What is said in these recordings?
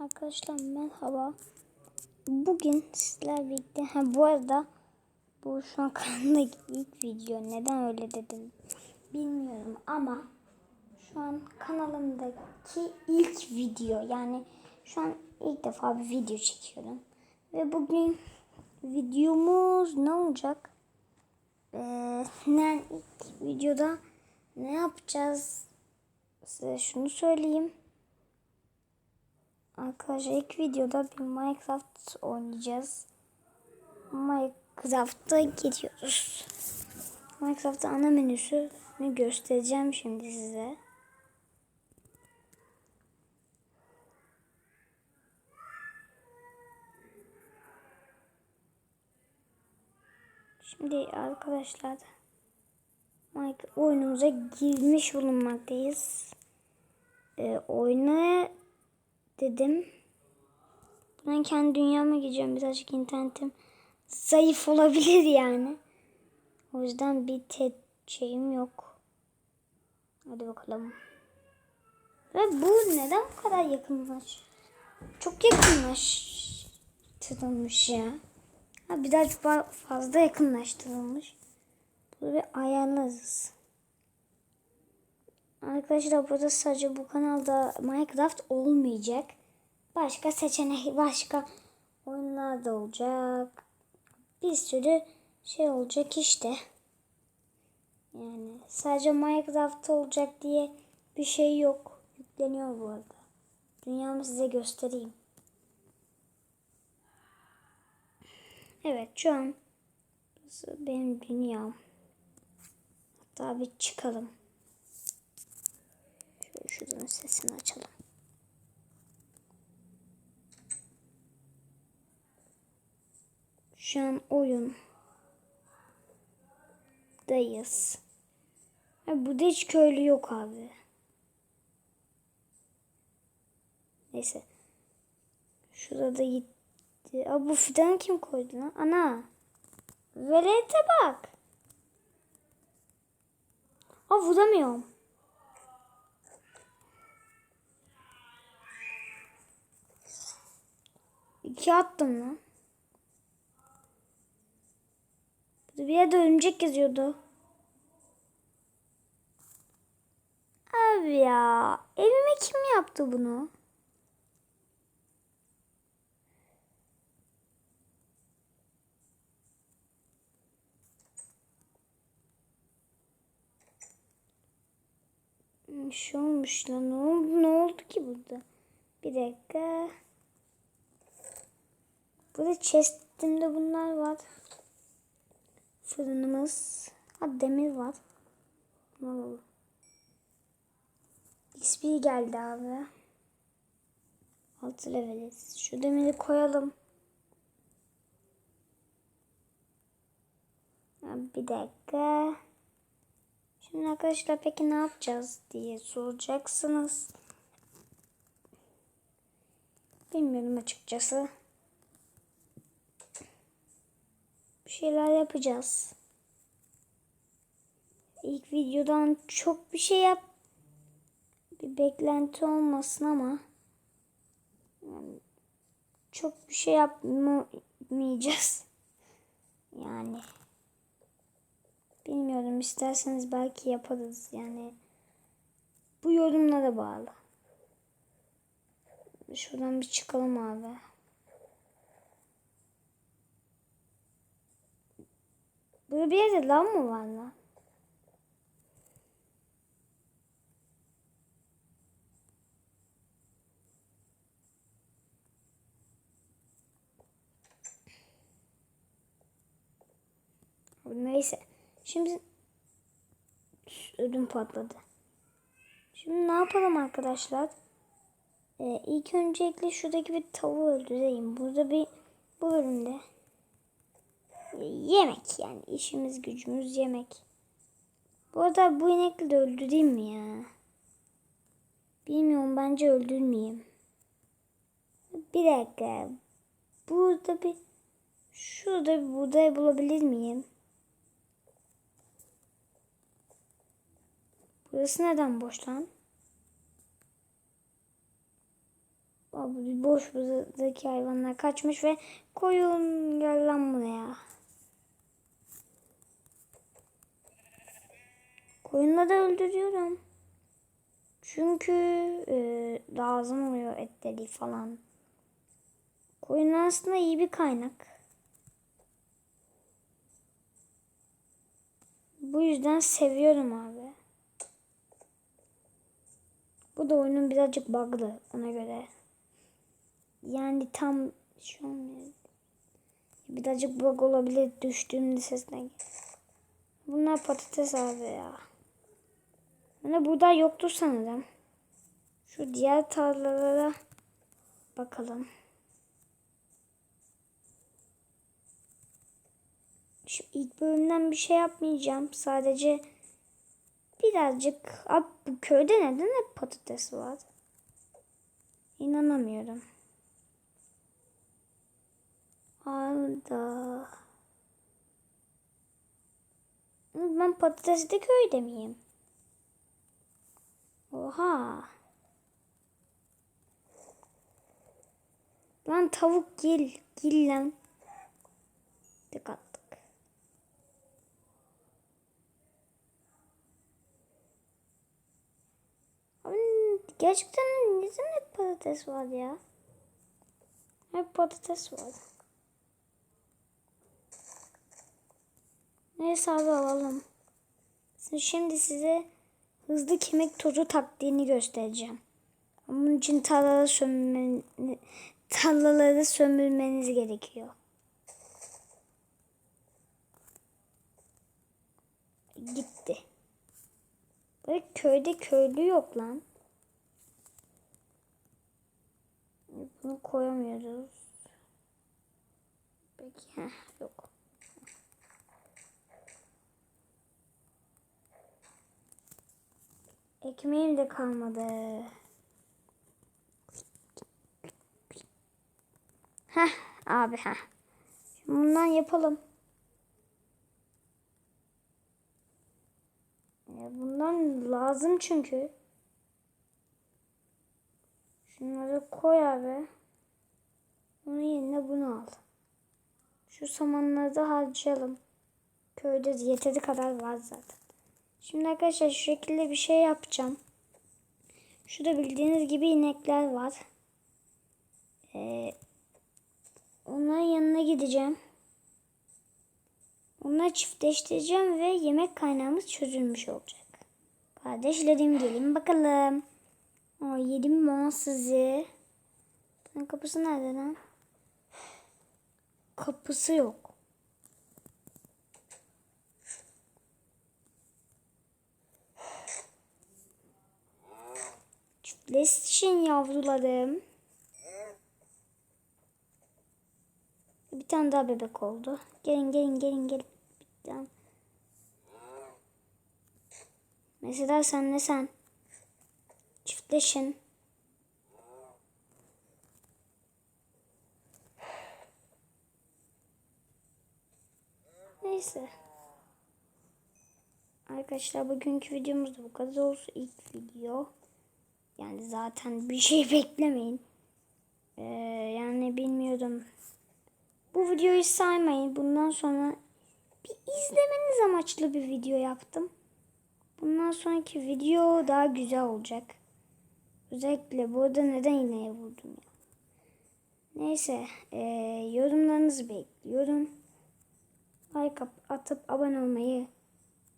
Arkadaşlar merhaba. Bugün sizler birlikte ha, bu arada bu şu an kanalımdaki ilk video. Neden öyle dedim bilmiyorum ama şu an kanalımdaki ilk video. Yani şu an ilk defa bir video çekiyorum. Ve bugün videomuz ne olacak? Ee, yani ilk videoda ne yapacağız? Size şunu söyleyeyim. Arkadaşlar ilk videoda bir Minecraft oynayacağız. Minecraft'a gidiyoruz. Minecraft'ta ana menüsünü göstereceğim şimdi size. Şimdi arkadaşlar Minecraft oyunumuza girmiş bulunmaktayız. Ee, oyuna dedim. Ben kendi dünyama gideceğim. Birazcık internetim zayıf olabilir yani. O yüzden bir tek şeyim yok. Hadi bakalım. Ve bu neden bu kadar yakınlaş? Çok yakınlaştırılmış ya. Ha, birazcık fazla yakınlaştırılmış. Bunu bir ayarlarız. Arkadaşlar burada sadece bu kanalda Minecraft olmayacak. Başka seçenek, başka oyunlar da olacak. Bir sürü şey olacak işte. Yani sadece Minecraft olacak diye bir şey yok. Yükleniyor bu arada. Dünyamı size göstereyim. Evet şu an benim dünyam. Hatta bir çıkalım. Şuradan sesini açalım. Şu an oyun dayız. Ya burada hiç köylü yok abi. Neyse. Şurada da gitti. Aa, bu fidanı kim koydu lan? Ana. Velete bak. Aa vuramıyorum. İki attım lan. Bir yerde örümcek yazıyordu. Abi ya. Evime kim yaptı bunu? Bir şey olmuş lan. Ne oldu, ne oldu ki burada? Bir dakika. Burada chestimde bunlar var. Fırınımız. Ha demir var. Ne oldu? XP geldi abi. 6 leveliz. Şu demiri koyalım. Bir dakika. Şimdi arkadaşlar peki ne yapacağız diye soracaksınız. Bilmiyorum açıkçası. Bir şeyler yapacağız. İlk videodan çok bir şey yap. Bir beklenti olmasın ama çok bir şey yapmayacağız. Yani bilmiyorum isterseniz belki yaparız yani bu yorumlara bağlı. Şuradan bir çıkalım abi. Burada bir yerde lav mı var lan? Neyse. Şimdi ödüm patladı. Şimdi ne yapalım arkadaşlar? Ee, ilk öncelikle şuradaki bir tavuğu öldüreyim. Burada bir bu bölümde yemek yani işimiz gücümüz yemek. Bu arada bu inekleri de öldüreyim mi ya? Bilmiyorum bence öldürmeyeyim. Bir dakika. Burada bir şurada bir buğday bulabilir miyim? Burası neden boş lan? Abi boş buradaki hayvanlar kaçmış ve koyun gel lan buraya. Koyunları öldürüyorum. Çünkü e, lazım oluyor etleri falan. Koyun aslında iyi bir kaynak. Bu yüzden seviyorum abi. Bu da oyunun birazcık bug'lı ona göre. Yani tam şu an birazcık bug olabilir düştüğümde sesine. Bunlar patates abi ya. Bana buğday yoktu sanırım. Şu diğer tarlalara bakalım. Şu ilk bölümden bir şey yapmayacağım. Sadece birazcık... Abi bu köyde neden hep patates var? İnanamıyorum. Arda. Ben patatesli köyde miyim? Oha. Lan tavuk gel. Gel lan. Tık attık. Abi gerçekten neden hep patates var ya? Hep patates var. Neyse abi alalım. Şimdi size hızlı kemik tozu taktiğini göstereceğim. Bunun için tarlaları sömürmeniz, tarlaları sömürmeniz gerekiyor. Gitti. Böyle köyde köylü yok lan. Bunu koyamıyoruz. Peki heh, yok. Ekmeğim de kalmadı. Heh abi. Şimdi bundan yapalım. Ya bundan lazım çünkü. Şunları koy abi. Onun yerine bunu al. Şu samanları da harcayalım. Köyde yeteri kadar var zaten. Şimdi arkadaşlar şu şekilde bir şey yapacağım. Şurada bildiğiniz gibi inekler var. Ee, onların yanına gideceğim. Onları çiftleştireceğim ve yemek kaynağımız çözülmüş olacak. Kardeşlerim gelin bakalım. O yedim mi sizi? Kapısı nerede lan? Kapısı yok. Çiftleşin yavrularım. Bir tane daha bebek oldu. Gelin gelin gelin gelin. Bir tane. Mesela sen ne sen? Çiftleşin. Neyse. Arkadaşlar bugünkü videomuz da bu kadar olsun. İlk video. Yani zaten bir şey beklemeyin. Ee, yani bilmiyorum. Bu videoyu saymayın. Bundan sonra bir izlemeniz amaçlı bir video yaptım. Bundan sonraki video daha güzel olacak. Özellikle burada neden iğneye vurdum ya. Neyse e, yorumlarınızı bekliyorum. Like atıp abone olmayı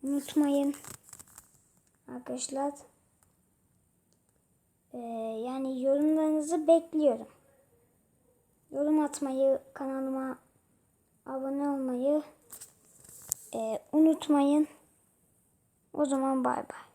unutmayın. Arkadaşlar. E, yani yorumlarınızı bekliyorum. Yorum atmayı, kanalıma abone olmayı e, unutmayın. O zaman bay bay.